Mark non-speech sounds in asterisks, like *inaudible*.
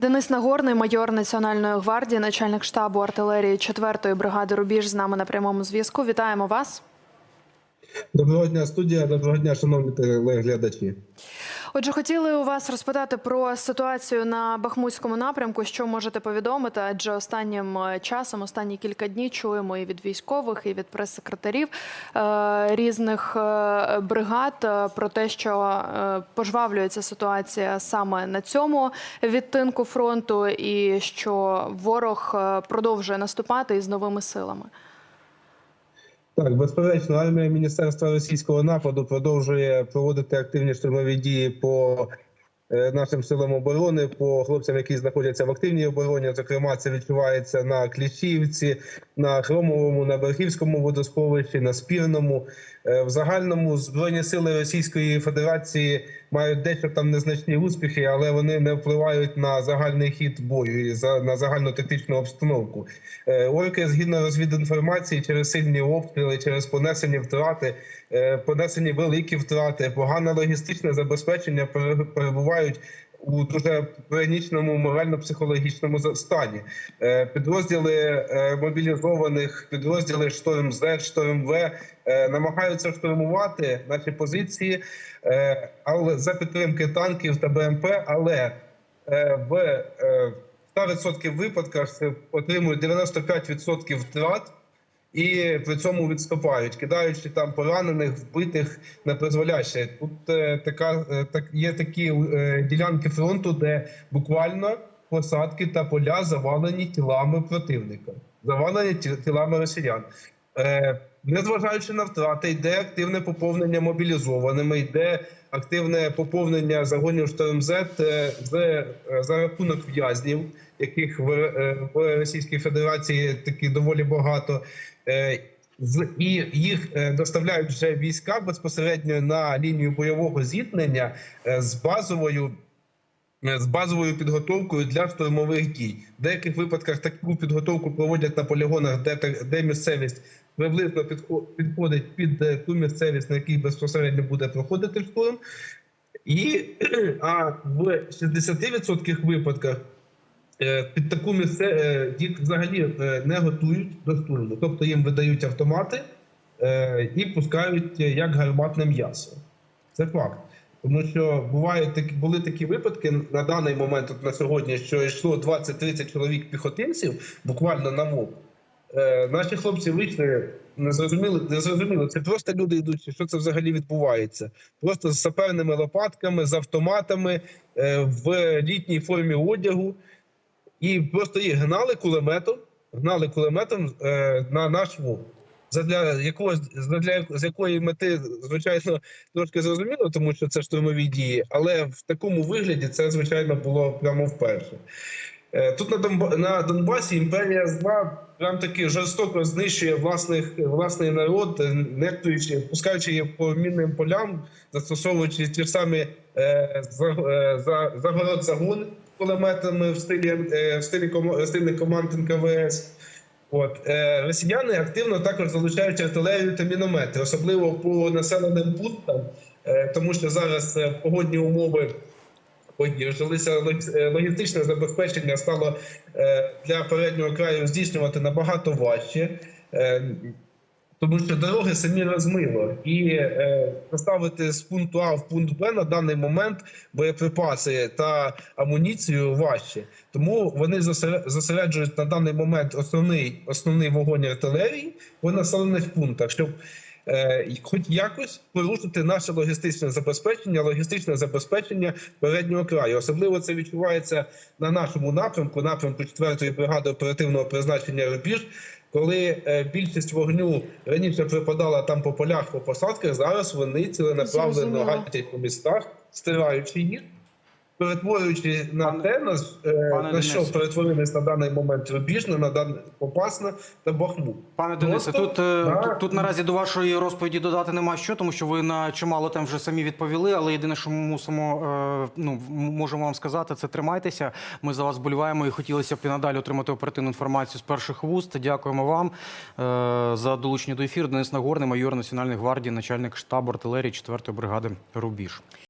Денис Нагорний, майор Національної гвардії, начальник штабу артилерії 4-ї бригади Рубіж з нами на прямому зв'язку. Вітаємо вас. Доброго дня, студія. Доброго дня, шановні телеглядачі. Отже, хотіли у вас розпитати про ситуацію на Бахмутському напрямку. Що можете повідомити? Адже останнім е, часом, останні кілька днів, чуємо і від військових, і від прес-секретарів е, різних е, бригад про те, що пожвавлюється ситуація саме на цьому відтинку фронту, і що ворог продовжує наступати із новими силами. Так, безперечно, армія Міністерства російського нападу продовжує проводити активні штурмові дії по е, нашим силам оборони, по хлопцям, які знаходяться в активній обороні. Зокрема, це відчувається на Кліщівці, на Хромовому, на Берхівському водосховищі, на Спірному. Е, В загальному збройні сили Російської Федерації мають дещо там незначні успіхи, але вони не впливають на загальний хід бою і на загальну тактичну обстановку. Е, Орки, згідно розвідінформації, через сильні обстріли, через понесені втрати, е, понесені великі втрати, погане логістичне забезпечення пере- перебувають. У дуже панічному морально-психологічному стані. Е, підрозділи е, мобілізованих, підрозділи шторм З, е, намагаються штурмувати наші позиції, але за підтримки танків та БМП, але в е, 100% випадках отримують 95% втрат і при цьому відступають, кидаючи там поранених, вбитих на призволяще. Тут е, така е, так є такі е, ділянки фронту, де буквально посадки та поля завалені тілами противника, завалені тілами росіян. Е, Незважаючи на втрати, йде активне поповнення мобілізованими, йде активне поповнення загонів штормз з е, за рахунок в'язнів, яких в, е, в Російській Федерації таки доволі багато. Е, і їх е, доставляють вже війська безпосередньо на лінію бойового зіткнення е, з базовою е, з базовою підготовкою для штурмових дій. В деяких випадках таку підготовку проводять на полігонах, де, де місцевість приблизно підходить під е, ту місцевість, на якій безпосередньо буде проходити штурм. І *clears throat* а в 60% випадках е, під таку місце е, їх взагалі е, не готують до штурму. Тобто їм видають автомати е, і пускають е, як гарматне м'ясо. Це факт. Тому що бувають такі були такі випадки на даний момент, от на сьогодні, що йшло 20-30 чоловік піхотинців, буквально на мов. Е, наші хлопці вийшли, не зрозуміли, не зрозуміли. Це просто люди йдуть, що це взагалі відбувається. Просто з саперними лопатками, з автоматами, е, в літній формі одягу. І просто їх гнали кулеметом, гнали кулеметом е, на наш вог. Задля якогось задля з якої мети, звичайно, трошки зрозуміло, тому що це штурмові дії, але в такому вигляді це звичайно було прямо вперше. Е, Тут на Донба- на Донбасі імперія зла прям таки жорстоко знищує власних власний народ, е, нехтуючи, пускаючи їх по мінним полям, застосовуючи ті ж самі е, за, е, за, загород загон кулеметами в стилі е, в стилі комо- стильних команд НКВС. От е, росіяни активно також залучають артилерію та міномети, особливо по населеним пунктам, е, тому що зараз е, погодні умови лог- е, Логістичне забезпечення стало е, для переднього краю здійснювати набагато важче. Е, тому що дороги самі розмило, і е, доставити з пункту А в пункт Б на даний момент боєприпаси та амуніцію важче. Тому вони зосере- зосереджують на даний момент основний основний вогонь артилерії по населених пунктах, щоб е, хоч якось порушити наше логістичне забезпечення, логістичне забезпечення переднього краю. Особливо це відчувається на нашому напрямку, напрямку 4-ї бригади оперативного призначення Рубіж. Коли е, більшість вогню раніше припадала там по полях, по посадках, зараз вони ціленаправленно Зрозуміло. гатять по містах, стираючи їх, перетворюючи на те, на, е, Пане на що перетворились на даний момент Рубіжне, на дан... Попасна та Бахмут. Пане Денисе, тут, е, да. тут, тут наразі до вашої розповіді додати нема що, тому що ви на чимало тем вже самі відповіли. Але єдине, що ми мусимо е, ну можемо вам сказати, це тримайтеся. Ми за вас боліваємо і хотілося б і надалі отримати оперативну інформацію з перших вуст. Дякуємо вам за долучення до ефіру. Денис Нагорний, майор Національної гвардії, начальник штабу артилерії 4-ї бригади Рубіж.